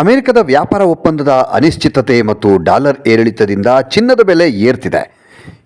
ಅಮೆರಿಕದ ವ್ಯಾಪಾರ ಒಪ್ಪಂದದ ಅನಿಶ್ಚಿತತೆ ಮತ್ತು ಡಾಲರ್ ಏರಿಳಿತದಿಂದ ಚಿನ್ನದ ಬೆಲೆ ಏರ್ತಿದೆ.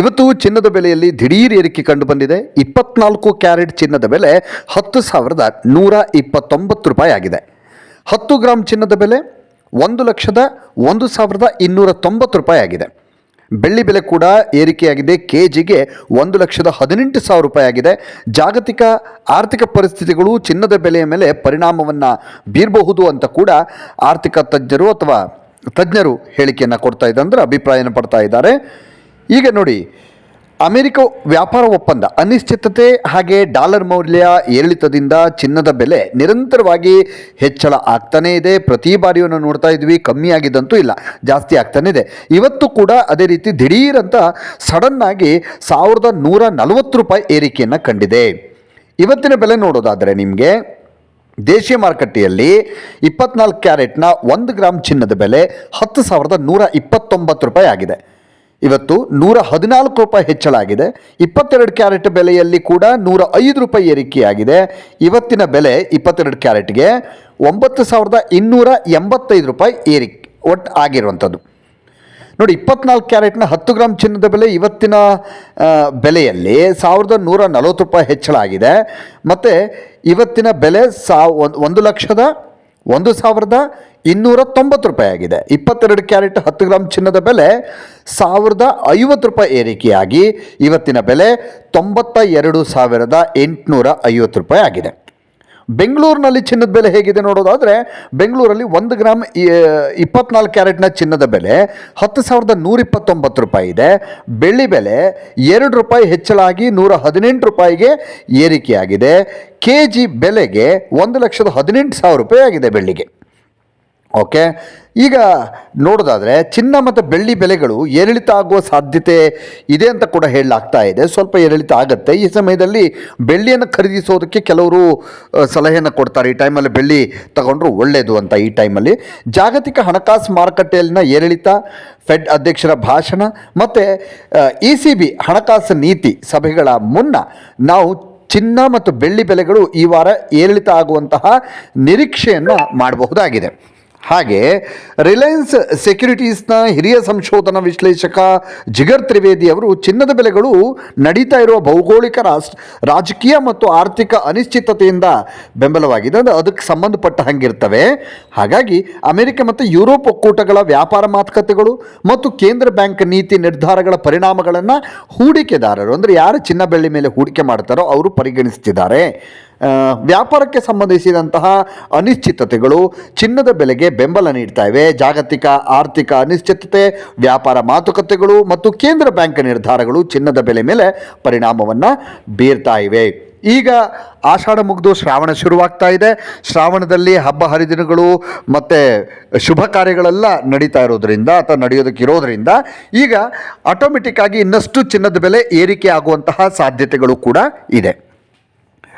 ಇವತ್ತು ಚಿನ್ನದ ಬೆಲೆಯಲ್ಲಿ ದಿಢೀರ್ ಏರಿಕೆ ಕಂಡುಬಂದಿದೆ. ಇಪ್ಪತ್ನಾಲ್ಕು ಕ್ಯಾರೆಟ್ ಚಿನ್ನದ ಬೆಲೆ ಹತ್ತು ಸಾವಿರದ ನೂರ ಇಪ್ಪತ್ತೊಂಬತ್ತು ರೂಪಾಯಿ ಆಗಿದೆ. ಹತ್ತು ಗ್ರಾಮ್ ಚಿನ್ನದ ಬೆಲೆ ಒಂದು ಲಕ್ಷದ ಒಂದು ಸಾವಿರದ ಇನ್ನೂರ ತೊಂಬತ್ತು ರೂಪಾಯಿ ಆಗಿದೆ. ಬೆಳ್ಳಿ ಬೆಲೆ ಕೂಡ ಏರಿಕೆಯಾಗಿದೆ. ಕೆ ಜಿಗೆ ಒಂದು ಲಕ್ಷದ ಹದಿನೆಂಟು ಸಾವಿರ ರೂಪಾಯಿ ಆಗಿದೆ. ಜಾಗತಿಕ ಆರ್ಥಿಕ ಪರಿಸ್ಥಿತಿಗಳು ಚಿನ್ನದ ಬೆಲೆಯ ಮೇಲೆ ಪರಿಣಾಮವನ್ನು ಬೀರಬಹುದು ಅಂತ ಕೂಡ ಆರ್ಥಿಕ ತಜ್ಞರು ಅಥವಾ ತಜ್ಞರು ಹೇಳಿಕೆಯನ್ನು ಕೊಡ್ತಾ ಇದ್ದಾರೆ ಅಂದರೆ ಅಭಿಪ್ರಾಯನ ಪಡ್ತಾ ಇದ್ದಾರೆ. ಈಗ ನೋಡಿ ಅಮೆರಿಕ ವ್ಯಾಪಾರ ಒಪ್ಪಂದ ಅನಿಶ್ಚಿತತೆ ಹಾಗೆ ಡಾಲರ್ ಮೌಲ್ಯ ಏರಿಳಿತದಿಂದ ಚಿನ್ನದ ಬೆಲೆ ನಿರಂತರವಾಗಿ ಹೆಚ್ಚಳ ಆಗ್ತಾನೇ ಇದೆ. ಪ್ರತಿ ಬಾರಿಯೂ ನೋಡ್ತಾ ಇದ್ವಿ, ಕಮ್ಮಿ ಆಗಿದ್ದಂತೂ ಇಲ್ಲ, ಜಾಸ್ತಿ ಆಗ್ತಾನೇ ಇದೆ. ಇವತ್ತು ಕೂಡ ಅದೇ ರೀತಿ ದಿಢೀರಂತ ಅಂತ ಸಡನ್ ಆಗಿ ಸಾವಿರದ ನೂರ ನಲವತ್ತು ರೂಪಾಯಿ ಏರಿಕೆಯನ್ನು ಕಂಡಿದೆ. ಇವತ್ತಿನ ಬೆಲೆ ನೋಡೋದಾದರೆ ನಿಮಗೆ, ದೇಶೀಯ ಮಾರುಕಟ್ಟೆಯಲ್ಲಿ ಇಪ್ಪತ್ನಾಲ್ಕು ಕ್ಯಾರೆಟ್ನ ಒಂದು ಗ್ರಾಮ್ ಚಿನ್ನದ ಬೆಲೆ ಹತ್ತು ಸಾವಿರದ ನೂರ ಇಪ್ಪತ್ತೊಂಬತ್ತು ರೂಪಾಯಿ ಆಗಿದೆ. ಇವತ್ತು ನೂರ ಹದಿನಾಲ್ಕು ರೂಪಾಯಿ ಹೆಚ್ಚಳ ಆಗಿದೆ ಇಪ್ಪತ್ತೆರಡು ಕ್ಯಾರೆಟ್ ಬೆಲೆಯಲ್ಲಿ ಕೂಡ ನೂರ ಐದು ರೂಪಾಯಿ ಏರಿಕೆಯಾಗಿದೆ. ಇವತ್ತಿನ ಬೆಲೆ ಇಪ್ಪತ್ತೆರಡು ಕ್ಯಾರೆಟ್ಗೆ ಒಂಬತ್ತು ಸಾವಿರದ ಇನ್ನೂರ ಎಂಬತ್ತೈದು ರೂಪಾಯಿ ಏರಿಕೆ ಒಟ್ಟು ಆಗಿರುವಂಥದ್ದು. ನೋಡಿ, ಇಪ್ಪತ್ನಾಲ್ಕು ಕ್ಯಾರೆಟ್ನ ಹತ್ತು ಗ್ರಾಮ್ ಚಿನ್ನದ ಬೆಲೆ ಇವತ್ತಿನ ಬೆಲೆಯಲ್ಲಿ ಸಾವಿರದ ನೂರ ನಲವತ್ತು ರೂಪಾಯಿ ಹೆಚ್ಚಳ ಆಗಿದೆ ಮತ್ತು ಇವತ್ತಿನ ಬೆಲೆ ಸಾ, ಒಂದು- ಒಂದು ಲಕ್ಷದ ಒಂದು ಸಾವಿರದ ಇನ್ನೂರ ತೊಂಬತ್ತು ರೂಪಾಯಿ ಆಗಿದೆ. ಇಪ್ಪತ್ತೆರಡು ಕ್ಯಾರೆಟ್ ಹತ್ತು ಗ್ರಾಮ್ ಚಿನ್ನದ ಬೆಲೆ ಸಾವಿರದ ಐವತ್ತು ರೂಪಾಯಿ ಏರಿಕೆಯಾಗಿ ಇವತ್ತಿನ ಬೆಲೆ ತೊಂಬತ್ತ ಎರಡು ಸಾವಿರದ ಎಂಟುನೂರ ಐವತ್ತು ರೂಪಾಯಿ ಆಗಿದೆ. ಬೆಂಗಳೂರಿನಲ್ಲಿ ಚಿನ್ನದ ಬೆಲೆ ಹೇಗಿದೆ ನೋಡೋದಾದರೆ, ಬೆಂಗಳೂರಲ್ಲಿ ಒಂದು ಗ್ರಾಮ್ ಇಪ್ಪತ್ನಾಲ್ಕು ಕ್ಯಾರೆಟ್ನ ಚಿನ್ನದ ಬೆಲೆ, ಹತ್ತು ಸಾವಿರದ ನೂರ ಇಪ್ಪತ್ತೊಂಬತ್ತು ರೂಪಾಯಿ ಇದೆ. ಬೆಳ್ಳಿ ಬೆಲೆ ಎರಡು ರೂಪಾಯಿ ಹೆಚ್ಚಳ ಆಗಿ ನೂರ ಹದಿನೆಂಟು ರೂಪಾಯಿಗೆ ಏರಿಕೆಯಾಗಿದೆ. ಕೆ ಜಿ ಬೆಲೆಗೆ ಒಂದು ಲಕ್ಷದ ಹದಿನೆಂಟು ಸಾವಿರ ರೂಪಾಯಿ ಆಗಿದೆ ಬೆಳ್ಳಿಗೆ. ಓಕೆ ಈಗ ನೋಡೋದಾದರೆ ಚಿನ್ನ ಮತ್ತು ಬೆಳ್ಳಿ ಬೆಲೆಗಳು ಏರಿಳಿತ ಆಗುವ ಸಾಧ್ಯತೆ ಇದೆ ಅಂತ ಕೂಡ ಹೇಳಲಾಗ್ತಾ ಇದೆ. ಸ್ವಲ್ಪ ಏರಿಳಿತ ಆಗುತ್ತೆ. ಈ ಸಮಯದಲ್ಲಿ ಬೆಳ್ಳಿಯನ್ನು ಖರೀದಿಸೋದಕ್ಕೆ ಕೆಲವರು ಸಲಹೆಯನ್ನು ಕೊಡ್ತಾರೆ. ಈ ಟೈಮಲ್ಲಿ ಬೆಳ್ಳಿ ತಗೊಂಡ್ರು ಒಳ್ಳೆಯದು ಅಂತ ಈ ಟೈಮಲ್ಲಿ. ಜಾಗತಿಕ ಹಣಕಾಸು ಮಾರುಕಟ್ಟೆಯಲ್ಲಿನ ಏರಿಳಿತ ಫೆಡ್ ಅಧ್ಯಕ್ಷರ ಭಾಷಣ ಮತ್ತು ಇ ಸಿ ಬಿ ಹಣಕಾಸು ನೀತಿ ಸಭೆಗಳ ಮುನ್ನ ನಾವು ಚಿನ್ನ ಮತ್ತು ಬೆಳ್ಳಿ ಬೆಲೆಗಳು ಈ ವಾರ ಏರಿಳಿತ ಆಗುವಂತಹ ನಿರೀಕ್ಷೆಯನ್ನು ಮಾಡಬಹುದಾಗಿದೆ. ಹಾಗೆ ರಿಲಯನ್ಸ್ ಸೆಕ್ಯುರಿಟೀಸ್ನ ಹಿರಿಯ ಸಂಶೋಧನಾ ವಿಶ್ಲೇಷಕ ಜಿಗರ್ ತ್ರಿವೇದಿ ಅವರು ಚಿನ್ನದ ಬೆಲೆಗಳು ನಡೀತಾ ಇರುವ ಭೌಗೋಳಿಕ ರಾಷ್ಟ್ರ, ರಾಜಕೀಯ ಮತ್ತು ಆರ್ಥಿಕ ಅನಿಶ್ಚಿತತೆಯಿಂದ ಬೆಂಬಲವಾಗಿದೆ. ಅಂದರೆ ಅದಕ್ಕೆ ಸಂಬಂಧಪಟ್ಟ ಹಂಗಿರ್ತವೆ. ಹಾಗಾಗಿ ಅಮೆರಿಕ ಮತ್ತು ಯುರೋಪ್ ಒಕ್ಕೂಟಗಳ ವ್ಯಾಪಾರ ಮಾತುಕತೆಗಳು ಮತ್ತು ಕೇಂದ್ರ ಬ್ಯಾಂಕ್ ನೀತಿ ನಿರ್ಧಾರಗಳ ಪರಿಣಾಮಗಳನ್ನು ಹೂಡಿಕೆದಾರರು, ಅಂದರೆ ಯಾರು ಚಿನ್ನ ಬೆಳ್ಳಿ ಮೇಲೆ ಹೂಡಿಕೆ ಮಾಡ್ತಾರೋ ಅವರು ಪರಿಗಣಿಸ್ತಿದ್ದಾರೆ. ವ್ಯಾಪಾರಕ್ಕೆ ಸಂಬಂಧಿಸಿದಂತಹ ಅನಿಶ್ಚಿತತೆಗಳು ಚಿನ್ನದ ಬೆಲೆಗೆ ಬೆಂಬಲ ನೀಡ್ತಾ ಇವೆ ಜಾಗತಿಕ, ಆರ್ಥಿಕ ಅನಿಶ್ಚಿತತೆ, ವ್ಯಾಪಾರ ಮಾತುಕತೆಗಳು ಮತ್ತು ಕೇಂದ್ರ ಬ್ಯಾಂಕ್ ನಿರ್ಧಾರಗಳು ಚಿನ್ನದ ಬೆಲೆ ಮೇಲೆ ಪರಿಣಾಮವನ್ನು ಬೀರ್ತಾ ಇವೆ ಈಗ ಆಷಾಢ ಮುಗಿದು ಶ್ರಾವಣ ಶುರುವಾಗ್ತಾ ಇದೆ. ಶ್ರಾವಣದಲ್ಲಿ ಹಬ್ಬ ಹರಿದಿನಗಳು ಮತ್ತು ಶುಭ ಕಾರ್ಯಗಳೆಲ್ಲ ನಡೀತಾ ಇರೋದ್ರಿಂದ ಅಥವಾ ನಡೆಯೋದಕ್ಕೆ ಇರೋದ್ರಿಂದ ಈಗ ಆಟೋಮೆಟಿಕ್ಕಾಗಿ ಇನ್ನಷ್ಟು ಚಿನ್ನದ ಬೆಲೆ ಏರಿಕೆ ಆಗುವಂತಹ ಸಾಧ್ಯತೆಗಳು ಕೂಡ ಇದೆ.